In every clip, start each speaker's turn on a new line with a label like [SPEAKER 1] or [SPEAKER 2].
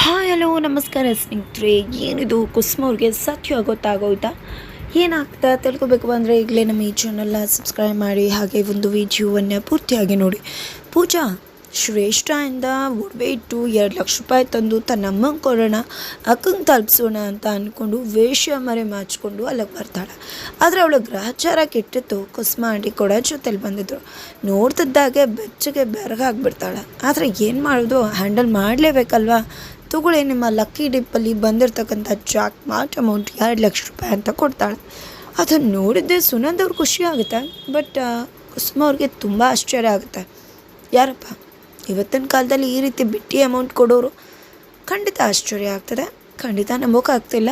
[SPEAKER 1] Hi, hello, ನಮಸ್ಕಾರ ಸ್ನೇಹಿತರೆ. ಏನಿದು? ಕುಸುಮ ಅವ್ರಿಗೆ ಸತ್ಯ ಗೊತ್ತಾಗೋಯ್ತಾ? ಏನಾಗ್ತಾ? ತಿಳ್ಕೊಬೇಕು ಅಂದರೆ ಈಗಲೇ ನಮ್ಮ ಈ ಚಾನಲ್ನ ಸಬ್ಸ್ಕ್ರೈಬ್ ಮಾಡಿ, ಹಾಗೆ ಒಂದು ವಿಡಿಯೋವನ್ನು ಪೂರ್ತಿಯಾಗಿ ನೋಡಿ. ಪೂಜಾ ಶ್ರೇಷ್ಠ ಇಂದ ಒಡವೆ ಇಟ್ಟು ಎರಡು ಲಕ್ಷ ರೂಪಾಯಿ ತಂದು ತನ್ನ ಅಮ್ಮನ ಕೊಡೋಣ ಅಕ್ಕಂಗೆ ತಲುಪಿಸೋಣ ಅಂತ ಅಂದ್ಕೊಂಡು ವೇಷ ಮರೆ ಮಾಚ್ಕೊಂಡು ಅಲ್ಲಿಗೆ ಬರ್ತಾಳೆ. ಆದರೆ ಅವಳು ಗ್ರಹಚಾರ ಕೆಟ್ಟಿತ್ತು. ಕುಸುಮ ಆಂಟಿ ಕೂಡ ಜೊತೆಲಿ ಬಂದಿದ್ರು. ನೋಡ್ತಿದ್ದಾಗೆ ಬೆಚ್ಚಗೆ ಬೆರಗಾಗ್ಬಿಡ್ತಾಳೆ. ಆದರೆ ಏನು ಮಾಡೋದು? ಹ್ಯಾಂಡಲ್ ಮಾಡಲೇಬೇಕಲ್ವಾ? ತಗೊಳ್ಳಿ, ನಿಮ್ಮ ಲಕ್ಕಿ ಡಿಪ್ಪಲ್ಲಿ ಬಂದಿರತಕ್ಕಂಥ ಜಾಕ್ ಮಾಟ್ ಅಮೌಂಟ್ ಎರಡು ಲಕ್ಷ ರೂಪಾಯಿ ಅಂತ ಕೊಡ್ತಾಳೆ. ಅದನ್ನು ನೋಡಿದ್ದೆ ಸುನಂದ್ ಅವ್ರಿಗೆ ಖುಷಿ ಆಗುತ್ತೆ, ಬಟ್ ಕುಸುಮ ಅವ್ರಿಗೆ ತುಂಬ ಆಶ್ಚರ್ಯ ಆಗುತ್ತೆ. ಯಾರಪ್ಪ, ಇವತ್ತಿನ ಕಾಲದಲ್ಲಿ ಈ ರೀತಿ ಬಿಟ್ಟಿ ಅಮೌಂಟ್ ಕೊಡೋರು ಖಂಡಿತ ಆಶ್ಚರ್ಯ ಆಗ್ತದೆ, ಖಂಡಿತ ನಂಬೋಕ್ಕಾಗ್ತಿಲ್ಲ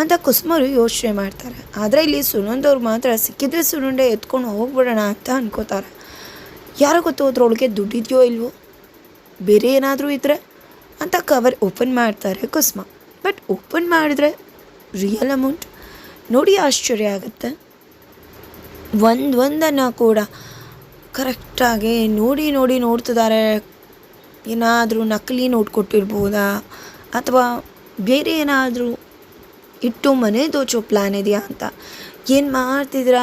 [SPEAKER 1] ಅಂತ ಕುಸುಮರು ಯೋಚನೆ ಮಾಡ್ತಾರೆ. ಆದರೆ ಇಲ್ಲಿ ಸುನಂದ್ ಅವ್ರು ಮಾತ್ರ ಸಿಕ್ಕಿದ್ರೆ ಸುನಂಡೆ ಎತ್ಕೊಂಡು ಹೋಗ್ಬಿಡೋಣ ಅಂತ ಅನ್ಕೋತಾರೆ. ಯಾರೋ ಗೊತ್ತು ಅದ್ರೊಳಗೆ ದುಡ್ಡಿದೆಯೋ ಇಲ್ವೋ? ಬೇರೆ ಏನಾದರೂ ಇದ್ದರೆ ಅಂತ ಕವರ್ ಓಪನ್ ಮಾಡ್ತಾರೆ ಕುಸ್ಮ. ಬಟ್ ಓಪನ್ ಮಾಡಿದ್ರೆ ರಿಯಲ್ ಅಮೌಂಟ್ ನೋಡಿ ಆಶ್ಚರ್ಯ ಆಗುತ್ತೆ. ಒಂದು ಒಂದನ್ನು ಕೂಡ ಕರೆಕ್ಟಾಗಿ ನೋಡಿ ನೋಡಿ ನೋಡ್ತಿದ್ದಾರೆ ಏನಾದರೂ ನಕಲಿ ನೋಟ್ ಕೊಟ್ಟಿರ್ಬೋದಾ? ಅಥವಾ ಬೇರೆ ಏನಾದರೂ ಇಟ್ಟು ಮನೆ ದೋಚೋ ಪ್ಲ್ಯಾನ್ ಇದೆಯಾ ಅಂತ. ಏನು ಮಾಡ್ತಿದ್ದೀರಾ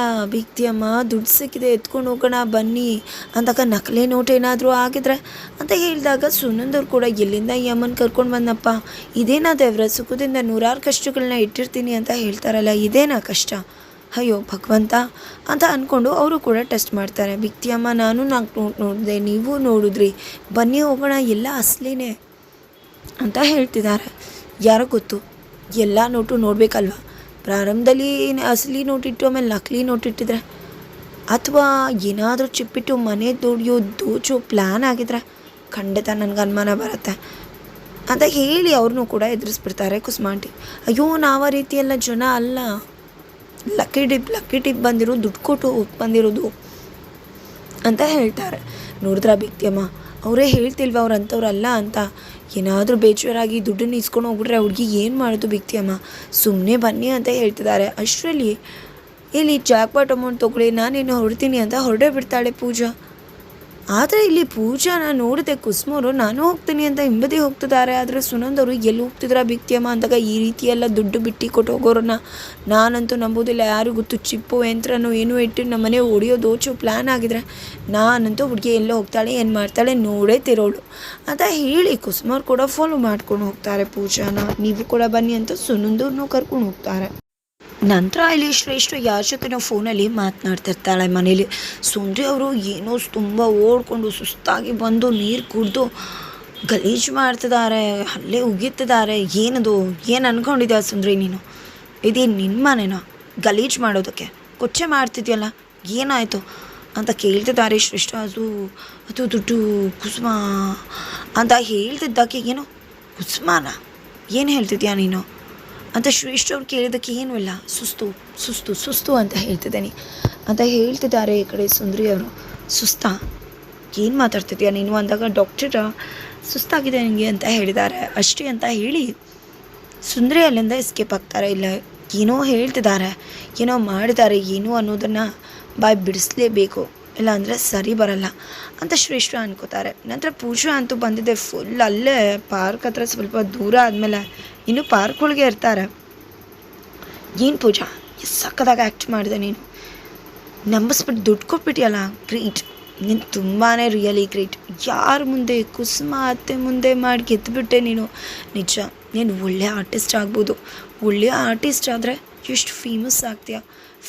[SPEAKER 1] ಅಮ್ಮ, ದುಡ್ಡು ಸಿಕ್ಕಿದೆ, ಎತ್ಕೊಂಡು ಹೋಗೋಣ, ಬನ್ನಿ ಅಂದಾಗ ನಕಲಿ ನೋಟ್ ಏನಾದರೂ ಆಗಿದ್ರೆ ಅಂತ ಹೇಳಿದಾಗ ಸುನಂದವ್ರು ಕೂಡ ಎಲ್ಲಿಂದ ಈ ಅಮ್ಮನ ಕರ್ಕೊಂಡು ಬಂದಪ್ಪ? ಇದೇನಾ ದೇವ್ರ, ಸುಖದಿಂದ ನೂರಾರು ಕಷ್ಟಗಳನ್ನ ಇಟ್ಟಿರ್ತೀನಿ ಅಂತ ಹೇಳ್ತಾರಲ್ಲ, ಇದೇನಾ ಕಷ್ಟ? ಅಯ್ಯೋ, ಭಗವಂತ ಅಂತ ಅಂದ್ಕೊಂಡು ಅವರು ಕೂಡ ಟೆಸ್ಟ್ ಮಾಡ್ತಾರೆ. ಅಮ್ಮ, ನಾನು ನಾಲ್ಕು ನೋಟ್ ನೋಡಿದೆ, ನೀವು ನೋಡಿದ್ರಿ. ಬನ್ನಿ ಹೋಗೋಣ, ಎಲ್ಲ ಅಸಲಿನೇ ಅಂತ ಹೇಳ್ತಿದ್ದಾರೆ. ಯಾರೋ ಗೊತ್ತು, ಎಲ್ಲ ನೋಟು ನೋಡಬೇಕಲ್ವ? ಪ್ರಾರಂಭದಲ್ಲಿ ಅಸಲಿ ನೋಟಿಟ್ಟು ಆಮೇಲೆ ನಕಲಿ ನೋಟಿಟ್ಟಿದ್ರೆ ಅಥವಾ ಏನಾದರೂ ಚಿಪ್ಪಿಟ್ಟು ಮನೆ ದುಡಿಯೋ ದೋಚೋ ಪ್ಲ್ಯಾನ್ ಆಗಿದ್ರೆ? ಖಂಡಿತ ನನಗೆ ಅನುಮಾನ ಬರುತ್ತೆ. ಅಂತ ಹೇಳಿ ಅವ್ರನ್ನೂ ಕೂಡ ಎದುರಿಸ್ಬಿಡ್ತಾರೆ ಕುಸ್ಮಾಂಟಿ ಅಯ್ಯೋ, ನಾವು ಆ ರೀತಿಯೆಲ್ಲ ಜನ ಅಲ್ಲ. ಲಕ್ಕಿ ಟಿಪ್ ಲಕ್ಕಿ ಟಿಪ್ ಬಂದಿರೋ ದುಡ್ಡು ಕೊಟ್ಟು ಬಂದಿರೋದು ಅಂತ ಹೇಳ್ತಾರೆ. ನೋಡಿದ್ರ ಬಿಕ್ತಿಯಮ್ಮ ಅವರೇ ಹೇಳ್ತಿಲ್ವ ಅವ್ರು ಅಂಥವ್ರಲ್ಲ ಅಂತ? ಏನಾದರೂ ಬೇಜಾರಾಗಿ ದುಡ್ಡನ್ನು ಇಸ್ಕೊಂಡು ಹೋಗ್ಬಿಟ್ರೆ ಹುಡುಗಿ ಏನು ಮಾಡೋದು ಬಿಕ್ತಿಯಮ್ಮ ಸುಮ್ಮನೆ ಬನ್ನಿ ಅಂತ ಹೇಳ್ತಿದ್ದಾರೆ. ಅಷ್ಟರಲ್ಲಿ ಇಲ್ಲಿ ಜಾಕ್ಪಾಟ್ ಅಮೌಂಟ್ ತೊಗೊಳ್ಳಿ, ನಾನೇನು ಹೊರಡ್ತೀನಿ ಅಂತ ಹೊರಡೇ ಬಿಡ್ತಾಳೆ ಪೂಜಾ. ಆದರೆ ಇಲ್ಲಿ ಪೂಜಾನ ನೋಡಿದೆ ಕುಸುಮರು, ನಾನು ಹೋಗ್ತೀನಿ ಅಂತ ಹಿಂಬದಿ ಹೋಗ್ತಿದ್ದಾರೆ. ಆದರೆ ಸುನಂದವರು ಎಲ್ಲಿ ಹೋಗ್ತಿದ್ರ ಬಿಕ್ತಿಯಮ್ಮ ಅಂದಾಗ ಈ ರೀತಿಯೆಲ್ಲ ದುಡ್ಡು ಬಿಟ್ಟು ಕೊಟ್ಟು ಹೋಗೋರನ್ನ ನಾನಂತೂ ನಂಬೋದಿಲ್ಲ. ಯಾರು ಗೊತ್ತು ಚಿಪ್ಪು ಯಂತ್ರನೋ ಏನೋ ಇಟ್ಟು ನಮ್ಮ ಮನೆ ಹೊಡಿಯೋ ದೋಚು ಪ್ಲ್ಯಾನ್ ಆಗಿದ್ರೆ ನಾನಂತೂ ಹುಡುಗಿ ಎಲ್ಲೋ ಹೋಗ್ತಾಳೆ, ಏನು ಮಾಡ್ತಾಳೆ ನೋಡೇ ತಿರೋಳು. ಅಂತ ಹೇಳಿ ಕುಸುಮರು ಕೂಡ ಫಾಲೋ ಮಾಡ್ಕೊಂಡು ಹೋಗ್ತಾರೆ ಪೂಜಾನ. ನೀವು ಕೂಡ ಬನ್ನಿ ಅಂತ ಸುನಂದವ್ರನ್ನೂ ಕರ್ಕೊಂಡು ಹೋಗ್ತಾರೆ. ನಂತರ ಇಲ್ಲಿ ಶ್ರೇಷ್ಠ ಯಾರ ಜೊತೆನೋ ಫೋನಲ್ಲಿ ಮಾತನಾಡ್ತಿರ್ತಾಳೆ ಮನೇಲಿ. ಸುಂದ್ರಿ ಅವರು ಏನೋ ತುಂಬ ಓಡ್ಕೊಂಡು ಸುಸ್ತಾಗಿ ಬಂದು ನೀರು ಕುಡಿದು ಗಲೀಜು ಮಾಡ್ತಿದ್ದಾರೆ ಅಲ್ಲೇ ಉಗಿತಿದ್ದಾರೆ ಏನದು, ಏನು ಅನ್ಕೊಂಡಿದ್ಯಾ ಸುಂದ್ರಿ ನೀನು? ಇದೇನು ನಿನ್ನ ಮನೆನೋ? ಗಲೀಜು ಮಾಡೋದಕ್ಕೆ? ಕೊಚ್ಚೆ ಮಾಡ್ತಿದ್ಯಲ್ಲ, ಏನಾಯಿತು? ಅಂತ ಕೇಳ್ತಿದ್ದಾರೆ ಶ್ರೇಷ್ಠ. ಅದು ಅದು ದುಡ್ಡು ಕುಸುಮ ಅಂತ ಹೇಳ್ತಿದ್ದಕ್ಕೆ ಏನು? ಕುಸುಮಾನ? ಏನು ಹೇಳ್ತಿದ್ಯಾ ನೀನು? ಅಂತ ಶ್ರೇಷ್ಠ ಅವ್ರು ಕೇಳಿದ್ದಕ್ಕೆ ಏನೂ ಇಲ್ಲ. ಸುಸ್ತು ಸುಸ್ತು ಸುಸ್ತು ಅಂತ ಹೇಳ್ತಿದ್ದೇನೆ ಅಂತ ಹೇಳ್ತಿದ್ದಾರೆ ಈ ಕಡೆ ಸುಂದ್ರಿ ಅವರು. ಸುಸ್ತಾ. ಏನು ಮಾತಾಡ್ತಿದ್ಯಾ ನೀನು? ಅಂದಾಗ ಡಾಕ್ಟರ್, ಸುಸ್ತಾಗಿದೆ ನನಗೆ ಅಂತ ಹೇಳಿದ್ದಾರೆ. ಅಷ್ಟೇ ಅಂತ ಹೇಳಿ ಸುಂದ್ರಿ ಅಲ್ಲಿಂದ ಎಸ್ಕೇಪ್ ಆಗ್ತಾರೆ. ಇಲ್ಲ, ಏನೋ ಹೇಳ್ತಿದ್ದಾರೆ. ಏನೋ ಮಾಡಿದ್ದಾರೆ. ಏನು ಅನ್ನೋದನ್ನು ಬಾಯ್ ಬಿಡಿಸ್ಲೇಬೇಕು. ಇಲ್ಲ ಅಂದರೆ ಸರಿ ಬರಲ್ಲ ಅಂತ ಶ್ರೇಷ್ಠ ಅನ್ಕೋತಾರೆ. ನಂತರ ಪೂಜಾ ಅಂತೂ ಬಂದಿದೆ ಫುಲ್ ಅಲ್ಲೇ ಪಾರ್ಕ್ ಹತ್ರ ಸ್ವಲ್ಪ ದೂರ ಆದಮೇಲೆ ಇನ್ನು ಪಾರ್ಕ್ ಒಳಗೆ ಇರ್ತಾರೆ. ಏನು ಪೂಜಾ? ಸಕ್ಕದಾಗ ಆ್ಯಕ್ಟ್ ಮಾಡಿದೆ ನೀನು. ನಂಬಿಸ್ಬಿಟ್ಟು ದುಡ್ಡು ಕೊಟ್ಬಿಟ್ಟಿಯಲ್ಲ ಗ್ರೀಟ್ ನೀನು ತುಂಬಾ ರಿಯಲಿ ಗ್ರೇಟ್ ಯಾರ ಮುಂದೆ ಕುಸುಮ ಅತ್ತೆ ಮುಂದೆ ಮಾಡಿ ಗೆದ್ದುಬಿಟ್ಟೆ ನೀನು. ನಿಜ, ನೀನು ಒಳ್ಳೆ ಆರ್ಟಿಸ್ಟ್ ಆಗ್ಬೋದು. ಒಳ್ಳೆಯ ಆರ್ಟಿಸ್ಟ್ ಆದರೆ ಎಷ್ಟು ಫೇಮಸ್ ಆಗ್ತೀಯಾ?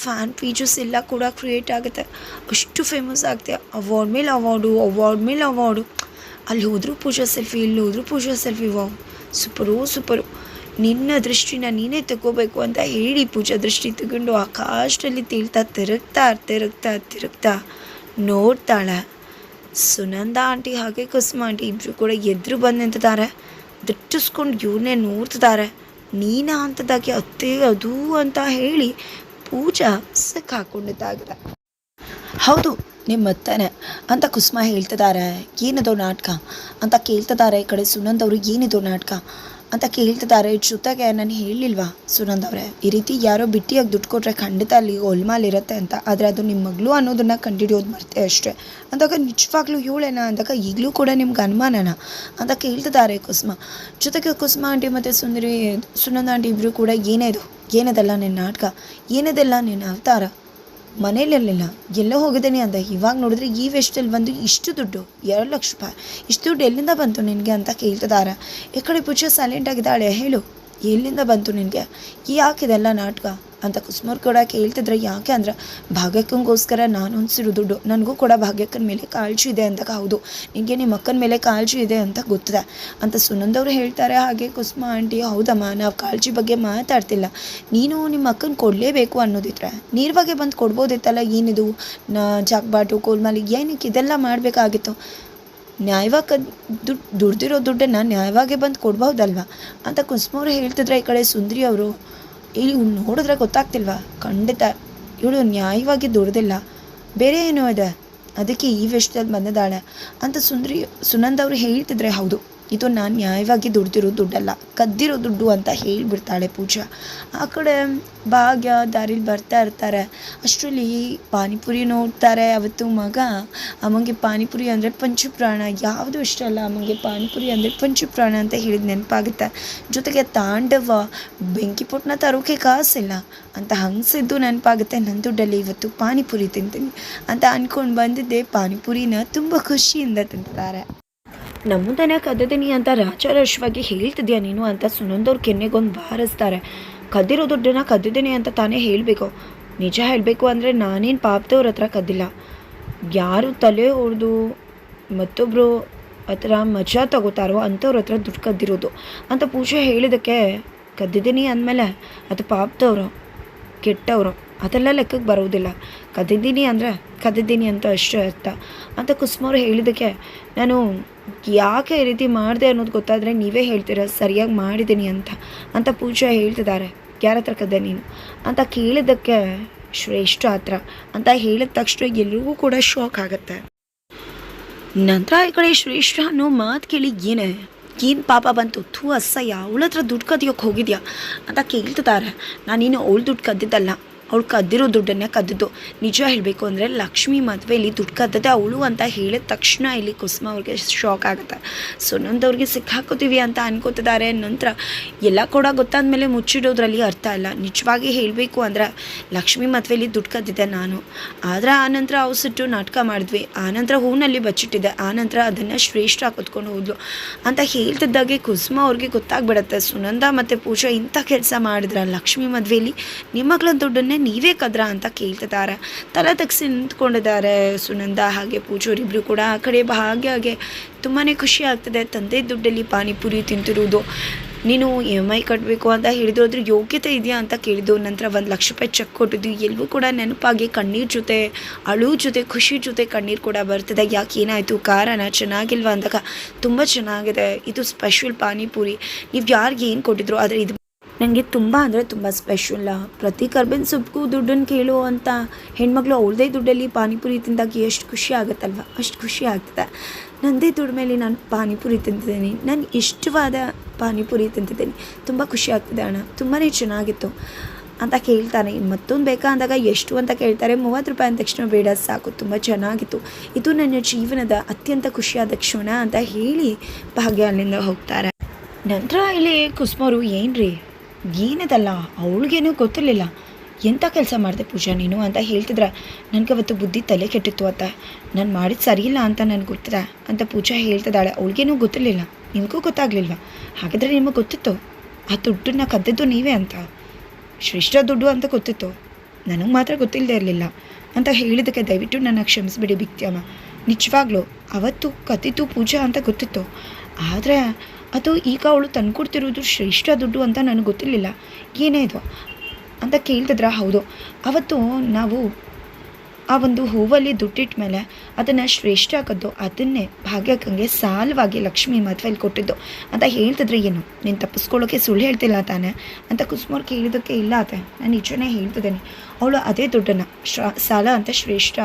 [SPEAKER 1] ಫ್ಯಾನ್ ಪೇಜಸ್ ಎಲ್ಲ ಕೂಡ ಕ್ರಿಯೇಟ್ ಆಗುತ್ತೆ. ಅಷ್ಟು ಫೇಮಸ್ ಆಗ್ತೀಯ? ಅವಾರ್ಡ್ ಮೇಲೆ ಅವಾರ್ಡು ಅವಾರ್ಡ್ ಮೇಲೆ ಅವಾರ್ಡು ಅಲ್ಲಿ ಹೋದರೂ ಪೂಜಾ ಸೆಲ್ಫಿ ಇಲ್ಲಿ ಹೋದರೂ Pooja selfie wow super super ನಿನ್ನ ದೃಷ್ಟಿನ ನೀನೇ ತಗೋಬೇಕು ಅಂತ ಹೇಳಿ ಪೂಜಾ ದೃಷ್ಟಿ ತಗೊಂಡು ಆಕಾಶದಲ್ಲಿ ತೇಳ್ತಾ ತಿರುಗ್ತಾ ತಿರುಗ್ತಾ ತಿರುಗ್ತಾ ನೋಡ್ತಾಳೆ. ಸುನಂದ ಆಂಟಿ ಹಾಗೆ ಕುಸುಮ ಆಂಟಿ ಇಬ್ಬರು ಕೂಡ ಎದುರು ಬಂದು ನಿಂತಿದ್ದಾರೆ ದಿಟ್ಟಿಸ್ಕೊಂಡು ಇವ್ರನ್ನೇ ನೋಡ್ತಿದ್ದಾರೆ. ನೀನ ಅಂತದಾಗಿ ಅತ್ತೆ, ಅದು ಅಂತ ಹೇಳಿ ಪೂಜಾ ಸಿಕ್ಕಾಕೊಂಡಿದ್ದಾಗಿದೆ ಹೌದು ನಿಮ್ಮ ಅತ್ತನೇ ಅಂತ ಕುಸುಮ ಹೇಳ್ತಿದ್ದಾರೆ ಏನದು ನಾಟಕ? ಅಂತ ಕೇಳ್ತಿದ್ದಾರೆ ಈ ಕಡೆ ಸುನಂದ್ ಅವರು, ಏನಿದು ನಾಟಕ? ಅಂತ ಕೇಳ್ತಿದ್ದಾರೆ. ಜೊತೆಗೆ ನಾನು ಹೇಳಿಲ್ವಾ? ಸುನಂದ್ ಅವರೇ, ಈ ರೀತಿ ಯಾರೋ ಬಿಟ್ಟಿಯಾಗಿ ದುಡ್ಡು ಕೊಟ್ಟರೆ ಖಂಡಿತ ಅಲ್ಲಿ ಒಲ್ಮಾಲಿರುತ್ತೆ ಅಂತ. ಆದರೆ ಅದು ನಿಮ್ಮ ಮಗಳು ಅನ್ನೋದನ್ನು ಕಂಡಿಡಿಯೋದು ಮರ್ತೆ ಅಷ್ಟೇ. ಅಂದಾಗ ನಿಜವಾಗ್ಲೂ ಹೇಳೇನಾ ಅಂದಾಗ ಈಗಲೂ ಕೂಡ ನಿಮ್ಗೆ ಅನುಮಾನನ? ಅಂತ ಕೇಳ್ತಿದ್ದಾರೆ ಕುಸುಮ. ಜೊತೆಗೆ ಕುಸುಮ ಆಂಟಿ ಮತ್ತು ಸುಂದರಿ, ಸುನಂದ ಆಂಟಿ ಇಬ್ಬರು ಕೂಡ, ಏನೇದು? ಏನದಲ್ಲ ನಿನ್ನ ನಾಟಕ? ಏನದಲ್ಲ ನಿನ್ನ ಅವತಾರ? ಮನೇಲಿರಲಿಲ್ಲ ಎಲ್ಲೋ ಹೋಗಿದ್ದೀನಿ ಅಂದ. ಇವಾಗ ನೋಡಿದ್ರೆ ಈ ವೆಸ್ಟಲ್ಲಿ ಬಂದು ಇಷ್ಟು ದುಡ್ಡು, ಎರಡು ಲಕ್ಷ ರೂಪಾಯಿ, ಇಷ್ಟು ದುಡ್ಡು ಎಲ್ಲಿಂದ ಬಂತು ನಿನಗೆ ಅಂತ ಕೇಳ್ತಿದ್ದಾರೆ ಈ ಕಡೆ ಪುಚ್ಚ ಸೈಲೆಂಟ್ ಆಗಿದ್ದಾಳೆ. ಹೇಳು, ಎಲ್ಲಿಂದ ಬಂತು ನಿನಗೆ? ಯಾಕಿದೆಲ್ಲ ನಾಟಕ? ಅಂತ ಕುಸುಮವ್ರು ಕೂಡ ಕೇಳ್ತಿದ್ರೆ. ಯಾಕೆ ಅಂದ್ರೆ ಭಾಗ್ಯಕ್ಕಂಗೋಸ್ಕರ ನಾನು ಹೊಂದಿಸಿರೋ ದುಡ್ಡು, ನನಗೂ ಕೂಡ ಭಾಗ್ಯಕ್ಕನ ಮೇಲೆ ಕಾಳಜಿ ಇದೆ ಅಂತ ಹೌದು. ನಿಮಗೆ ನಿಮ್ಮ ಅಕ್ಕನ ಮೇಲೆ ಕಾಳಜಿ ಇದೆ ಅಂತ ಗೊತ್ತಿದೆ. ಅಂತ ಸುನಂದವ್ರು ಹೇಳ್ತಾರೆ. ಹಾಗೆ ಕುಸುಮ ಆಂಟಿ, ಹೌದಮ್ಮ, ನಾವು ಕಾಳಜಿ ಬಗ್ಗೆ ಮಾತಾಡ್ತಿಲ್ಲ. ನೀನು ನಿಮ್ಮ ಅಕ್ಕನ ಕೊಡಲೇಬೇಕು ಅನ್ನೋದಿದ್ರೆ ನೀರ್ವಾಗೆ ಬಂದು ಕೊಡ್ಬೋದಿತ್ತಲ್ಲ, ಏನಿದು? ನಾ ಜಾಕ್ಬಾಟು ಕೋಲ್ಮಾಲಿ, ಏನಕ್ಕೆ ಇದೆಲ್ಲ ಮಾಡಬೇಕಾಗಿತ್ತು? ನ್ಯಾಯವಾಗಿ ದುಡ್ಡು ದುಡ್ದಿರೋ ದುಡ್ಡನ್ನು ನ್ಯಾಯವಾಗಿ ಬಂದು ಕೊಡ್ಬೋದಲ್ವ ಅಂತ ಕುಸುಮವ್ರು ಹೇಳ್ತಿದ್ರೆ ಈ ಕಡೆ ಸುಂದ್ರಿ ಅವರು. ಇಲ್ಲಿ ನೋಡಿದ್ರೆ ಗೊತ್ತಾಗ್ತಿಲ್ವಾ? ಖಂಡಿತ. ಇವಳು ನ್ಯಾಯವಾಗಿ ದುಡ್ದಿಲ್ಲ. ಬೇರೆ ಏನೋ ಇದೆ. ಅದಕ್ಕೆ ಈ ವಿಷಯದಲ್ಲಿ ಬಂದಿದ್ದಾಳೆ ಅಂತ ಸುಂದರಿ ಸುನಂದ್ ಅವರು ಹೇಳ್ತಿದ್ರೆ ಹೌದು. ಇದು ನಾನು ನ್ಯಾಯವಾಗಿ ದುಡ್ದಿರೋ ದುಡ್ಡಲ್ಲ, ಕದ್ದಿರೋ ದುಡ್ಡು ಅಂತ ಹೇಳಿಬಿಡ್ತಾಳೆ ಪೂಜಾ. ಆ ಕಡೆ ಭಾಗ್ಯ, ದಾರಿಲಿ ಬರ್ತಾ ಇರ್ತಾರೆ. ಅಷ್ಟರಲ್ಲಿ ಪಾನಿಪುರಿ ನೋಡ್ತಾರೆ. ಅವತ್ತು ಮಗ ಅಮ್ಮಂಗೆ ಪಾನಿಪುರಿ ಅಂದರೆ ಪಂಚಪ್ರಾಣ. ಯಾವುದು ಇಷ್ಟ ಅಲ್ಲ ಅಮ್ಮಂಗೆ ಪಾನಿಪುರಿ ಅಂದರೆ ಪಂಚಪ್ರಾಣ ಅಂತ ಹೇಳಿದ ನೆನಪಾಗುತ್ತೆ. ಜೊತೆಗೆ ತಾಂಡವ, ಬೆಂಕಿ ಪುಟ್ಟನ ತರೋಕೆ ಕಾಸಿಲ್ಲ ಅಂತ ಹಂಗಸಿದ್ದು ನೆನಪಾಗುತ್ತೆ. ನನ್ನ ದುಡ್ಡಲ್ಲಿ ಇವತ್ತು ಪಾನಿಪುರಿ ತಿಂತೀನಿ ಅಂತ ಅಂದ್ಕೊಂಡು ಬಂದಿದ್ದೆ. ಪಾನಿಪುರಿನ ತುಂಬ ಖುಷಿಯಿಂದ ತಿಂತಾರೆ. ನಮ್ಮದನ್ನ ಕದ್ದಿದ್ದೀನಿ ಅಂತ ರಾಜಾರೋಷವಾಗಿ ಹೇಳ್ತಿದ್ಯಾ ನೀನು ಅಂತ ಸುನಂದವ್ರ ಕೆನ್ನೆಗೊಂದು ಬಾರಿಸ್ತಾರೆ. ಕದ್ದಿರೋ ದುಡ್ಡನ್ನ ಕದ್ದಿದ್ದೀನಿ ಅಂತ ತಾನೇ ಹೇಳಬೇಕು. ನಿಜ ಹೇಳಬೇಕು ಅಂದರೆ ನಾನೇನು ಪಾಪದವ್ರ ಹತ್ರ ಕದ್ದಿಲ್ಲ. ಯಾರು ತಲೆ ಹೊಡೆದು ಮತ್ತೊಬ್ಬರು ಹತ್ರ ಮಜಾ ತಗೋತಾರೋ ಅಂಥವ್ರ ಹತ್ರ ದುಡ್ಡು ಕದ್ದಿರೋದು ಅಂತ ಪೂಜೆ ಹೇಳಿದ್ದಕ್ಕೆ ಕದ್ದಿದ್ದೀನಿ ಅಂದಮೇಲೆ ಅದು ಪಾಪದವರು, ಕೆಟ್ಟವರು. ಅದೆಲ್ಲ ಲೆಕ್ಕಕ್ಕೆ ಬರೋದಿಲ್ಲ. ಕದಿದ್ದೀನಿ ಅಂದರೆ ಕದಿದ್ದೀನಿ ಅಂತ ಅಷ್ಟೇ ಅರ್ಥ. ಅಂತ ಕುಸುಮವ್ರು ಹೇಳಿದ್ದಕ್ಕೆ ನಾನು ಯಾಕೆ ಈ ರೀತಿ ಮಾಡಿದೆ ಅನ್ನೋದು ಗೊತ್ತಾದರೆ ನೀವೇ ಹೇಳ್ತೀರ, ಸರಿಯಾಗಿ ಮಾಡಿದ್ದೀನಿ ಅಂತ. ಅಂತ ಪೂಜಾ ಹೇಳ್ತಿದ್ದಾರೆ, ಯಾರ ಹತ್ರ ಕದ್ದೆ ನೀನು? ಅಂತ ಕೇಳಿದ್ದಕ್ಕೆ ಶ್ರೇಷ್ಠ ಹತ್ರ. ಅಂತ ಹೇಳಿದ ತಕ್ಷಣ ಎಲ್ರಿಗೂ ಕೂಡ ಶಾಕ್ ಆಗುತ್ತೆ. ನಂತರ ಈ ಕಡೆ ಶ್ರೇಷ್ಠ ಅನ್ನೋ ಮಾತು ಕೇಳಿ ಏನೇ? ಏನು ಪಾಪ ಬಂತು? ಥೂ ಅಸಹ್ಯ ಅವಳ ಹತ್ರ ದುಡ್ಡು ಕದಿಯೋಕೆ ಹೋಗಿದ್ಯಾ? ಅಂತ ಕೇಳ್ತಿದ್ದಾರೆ. ನಾನೇನು ಅವಳು ದುಡ್ಡು ಕದ್ದಿದ್ದಲ್ಲ. ಅವಳು ಕದ್ದಿರೋ ದುಡ್ಡನ್ನೇ ಕದ್ದಿದ್ದು. ನಿಜ ಹೇಳಬೇಕು ಅಂದರೆ ಲಕ್ಷ್ಮಿ ಮದುವೆಯಲ್ಲಿ ದುಡ್ಡು ಕದ್ದದೆ ಅವಳು ಅಂತ ಹೇಳಿದ ತಕ್ಷಣ ಇಲ್ಲಿ ಕುಸುಮ ಅವ್ರಿಗೆ ಶಾಕ್ ಆಗುತ್ತೆ. ಸುನಂದವ್ರಿಗೆ ಸಿಕ್ಕಾಕೋತೀವಿ ಅಂತ ಅನ್ಕೋತಿದ್ದಾರೆ. ನಂತರ ಎಲ್ಲ ಕೂಡ ಗೊತ್ತಾದ್ಮೇಲೆ ಮುಚ್ಚಿಡೋದ್ರಲ್ಲಿ ಅರ್ಥ ಇಲ್ಲ. ನಿಜವಾಗಿ ಹೇಳಬೇಕು ಅಂದ್ರೆ ಲಕ್ಷ್ಮಿ ಮದುವೆಯಲ್ಲಿ ದುಡ್ಡು ಕದ್ದಿದ್ದೆ ನಾನು. ಆದರೆ ಆನಂತರ ಅವಸಿಟ್ಟು ನಾಟಕ ಮಾಡಿದ್ವಿ. ಆನಂತರ ಹೂನಲ್ಲಿ ಬಚ್ಚಿಟ್ಟಿದ್ದೆ. ಆನಂತರ ಅದನ್ನು ಶ್ರೇಷ್ಠ ಕೂತ್ಕೊಂಡು ಹೋದ್ಲು ಅಂತ ಹೇಳ್ತಿದ್ದಾಗೆ ಕುಸುಮ ಅವ್ರಿಗೆ ಗೊತ್ತಾಗ್ಬಿಡತ್ತೆ. ಸುನಂದ ಮತ್ತು ಪೂಜಾ ಇಂಥ ಕೆಲಸ ಮಾಡಿದ್ರೆ ಲಕ್ಷ್ಮಿ ಮದುವೆಯಲ್ಲಿ ನಿಮ್ಮಗಳ ದುಡ್ಡನ್ನೇ ನೀವೇ ಕದ್ರ ಅಂತ ಕೇಳ್ತಿದ್ದಾರೆ. ತಲೆ ತಗ್ಸಿ ನಿಂತ್ಕೊಂಡಿದ್ದಾರೆ ಸುನಂದ ಹಾಗೆ ಪೂಜೋರಿಬ್ರು ಕೂಡ. ಆ ಕಡೆ ಭಾಗ್ಯಗೆ ತುಂಬಾ ಖುಷಿ ಆಗ್ತದೆ. ತಂದೆ ದುಡ್ಡಲ್ಲಿ ಪಾನಿಪುರಿ ತಿಂತಿರೋದು. ನೀನು ಇ ಎಂ ಐ ಕಟ್ಟಬೇಕು ಅಂತ ಹೇಳಿದ್ರು ಅದ್ರ ಯೋಗ್ಯತೆ ಇದೆಯಾ ಅಂತ ಕೇಳಿದ್ದು. ನಂತರ ಒಂದು ಲಕ್ಷ ರೂಪಾಯಿ ಚೆಕ್ ಕೊಟ್ಟಿದ್ದು. ಎಲ್ಲವೂ ಕೂಡ ನೆನಪಾಗಿ ಕಣ್ಣೀರ್ ಜೊತೆ, ಅಳು ಜೊತೆ, ಖುಷಿ ಜೊತೆ ಕಣ್ಣೀರು ಕೂಡ ಬರ್ತದೆ. ಯಾಕೆ ಏನಾಯಿತು? ಕಾರಣ ಚೆನ್ನಾಗಿಲ್ವಾ ಅಂದಾಗ ತುಂಬ ಚೆನ್ನಾಗಿದೆ. ಇದು ಸ್ಪೆಷಲ್ ಪಾನಿಪುರಿ. ನೀವು ಯಾರಿಗೆ ಏನು ಕೊಟ್ಟಿದ್ರು, ಆದರೆ ಇದು ನನಗೆ ತುಂಬ ಅಂದರೆ ತುಂಬ ಸ್ಪೆಷಲ್ಲ ಪ್ರತಿ ಕರ್ಬೇವಿನ ಸೊಪ್ಪಿಗೂ ದುಡ್ಡನ್ನು ಕೇಳು ಅಂತ ಹೆಣ್ಮಕ್ಳು ಅವಳದೇ ದುಡ್ಡಲ್ಲಿ ಪಾನಿಪುರಿ ತಿಂದಾಗ ಎಷ್ಟು ಖುಷಿ ಆಗುತ್ತಲ್ವ? ಅಷ್ಟು ಖುಷಿ ಆಗ್ತದೆ. ನನ್ನದೇ ದುಡ್ಡು ಮೇಲೆ ನಾನು ಪಾನಿಪುರಿ ತಿಂತಿದ್ದೀನಿ. ನಾನು ಇಷ್ಟವಾದ ಪಾನಿಪುರಿ ತಿಂತಿದ್ದೀನಿ. ತುಂಬ ಖುಷಿ ಆಗ್ತಿದೆ ಅಣ್ಣ. ತುಂಬಾ ಚೆನ್ನಾಗಿತ್ತು. ಅಂತ ಕೇಳ್ತಾನೆ ಮತ್ತೊಂದು ಬೇಕಾ ಅಂದಾಗ ಎಷ್ಟು ಅಂತ ಕೇಳ್ತಾರೆ. ಮೂವತ್ತು ರೂಪಾಯಿ ಅಂದ ತಕ್ಷಣ ಬೇಡ, ಸಾಕು. ತುಂಬ ಚೆನ್ನಾಗಿತ್ತು. ಇದು ನನ್ನ ಜೀವನದ ಅತ್ಯಂತ ಖುಷಿಯಾದ ಕ್ಷಣ ಅಂತ ಹೇಳಿ ಭಾಗ್ಯ ಅಲ್ಲಿಂದ ಹೋಗ್ತಾರೆ. ನಂತರ ಇಲ್ಲಿ ಕುಸುಮರು, ಏನ್ರಿ? ಏನದಲ್ಲ ಅವಳಿಗೇನೂ ಗೊತ್ತಿರಲಿಲ್ಲ. ಎಂಥ ಕೆಲಸ ಮಾಡಿದೆ ಪೂಜಾ ನೀನು ಅಂತ ಹೇಳ್ತಿದ್ರೆ. ನನಗೆ ಅವತ್ತು ಬುದ್ಧಿ ತಲೆ ಕೆಟ್ಟಿತ್ತು ಅಂತ ನಾನು ಮಾಡಿದ್ದು ಸರಿಯಿಲ್ಲ ಅಂತ ನನಗೆ ಗೊತ್ತಿದೆ ಅಂತ ಪೂಜಾ ಹೇಳ್ತಿದ್ದಾಳೆ. ಅವಳಿಗೇನೂ ಗೊತ್ತಿರಲಿಲ್ಲ. ನಿಮಗೂ ಗೊತ್ತಾಗಲಿಲ್ವ? ಹಾಗಾದರೆ ನಿಮಗೆ ಗೊತ್ತಿತ್ತು? ಆ ದುಡ್ಡನ್ನ ಕದ್ದಿದ್ದು ನೀವೇ ಅಂತ. ಶ್ರೇಷ್ಠ ದುಡ್ಡು ಅಂತ ಗೊತ್ತಿತ್ತು? ನನಗೆ ಮಾತ್ರ ಗೊತ್ತಿಲ್ಲದೆ ಇರಲಿಲ್ಲ ಅಂತ ಹೇಳಿದ್ದಕ್ಕೆ ದಯವಿಟ್ಟು ನನ್ನ ಕ್ಷಮಿಸ್ಬಿಡಿ, ಬಿಕ್ತಿಯಮ್ಮ. ನಿಜವಾಗ್ಲೂ ಅವತ್ತು ಕದ್ದಿದ್ದು ಪೂಜಾ ಅಂತ ಗೊತ್ತಿತ್ತು? ಆದರೆ ಅದು ಈಗ ಅವಳು ತಂದುಕೊಡ್ತಿರೋದು ಶ್ರೇಷ್ಠ ದುಡ್ಡು ಅಂತ ನನಗೆ ಗೊತ್ತಿರಲಿಲ್ಲ. ಏನೇ ಇದು? ಅಂತ ಕೇಳ್ತಿದ್ರ? ಹೌದು. ಅವತ್ತು ನಾವು ಆ ಒಂದು ಹೂವಲ್ಲಿ ದುಡ್ಡಿಟ್ಟ ಮೇಲೆ ಅದನ್ನು ಶ್ರೇಷ್ಠ ಹಾಕೋದು ಅದನ್ನೇ ಭಾಗ್ಯಕ್ಕಂಗೆ ಸಾಲವಾಗಿ ಲಕ್ಷ್ಮಿ ಮದುವೆಯಲ್ಲಿ ಕೊಟ್ಟಿದ್ದು. ಅಂತ ಹೇಳ್ತಿದ್ರೆ ಏನು? ನೀನು ತಪ್ಪಿಸ್ಕೊಳ್ಳೋಕೆ ಸುಳ್ಳು ಹೇಳ್ತಿಲ್ಲ ತಾನೆ? ಅಂತ ಕುಸುಮವ್ರು ಕೇಳಿದ್ದಕ್ಕೆ ಇಲ್ಲ ಆತೆ. ನಾನು ನಿಜನೇ ಹೇಳ್ತಿದ್ದೇನೆ. ಅವಳು ಅದೇ ದುಡ್ಡನ್ನು ಸಾಲ ಅಂತ ಶ್ರೇಷ್ಠ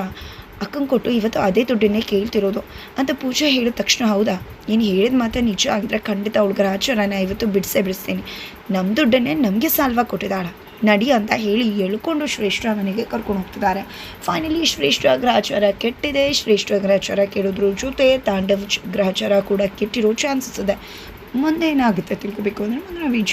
[SPEAKER 1] ಅಕ್ಕಂಗೆ ಕೊಟ್ಟು ಇವತ್ತು ಅದೇ ದುಡ್ಡನ್ನೇ ಕೇಳ್ತಿರೋದು ಅಂತ ಪೂಜಾ ಹೇಳಿದ ತಕ್ಷಣ, ಹೌದಾ? ನೀನು ಹೇಳಿದ ಮಾತ್ರ ನಿಜ ಆಗಿದ್ರೆ ಖಂಡಿತ ಹುಡುಗ ರಾಜು ನಾನು ಇವತ್ತು ಬಿಡಿಸೇ ಬಿಡಿಸ್ತೀನಿ. ನಮ್ಮ ದುಡ್ಡನ್ನೇ ನಮಗೆ ಸಾಲ್ವ ಕೊಟ್ಟಿದ್ದಾಳ. ನಡಿ ಅಂತ ಹೇಳಿ ಎಳ್ಕೊಂಡು ಶ್ರೇಷ್ಠ ಮನೆಗೆ ಕರ್ಕೊಂಡು ಹೋಗ್ತಿದ್ದಾರೆ. ಫೈನಲಿ ಶ್ರೇಷ್ಠ ಗ್ರಹಚಾರ ಕೆಟ್ಟಿದೆ. ಶ್ರೇಷ್ಠ ಗ್ರಹಚಾರ ಕೆಡೋದ್ರ ಜೊತೆ ತಾಂಡವ ಗ್ರಹಚಾರ ಕೂಡ ಕೆಟ್ಟಿರೋ ಚಾನ್ಸಸ್ ಇದೆ. ಮುಂದೆ ಏನಾಗುತ್ತೆ ತಿಳ್ಕೊಬೇಕು ಅಂದರೆ ಮುಂದಿನ ವಿಜು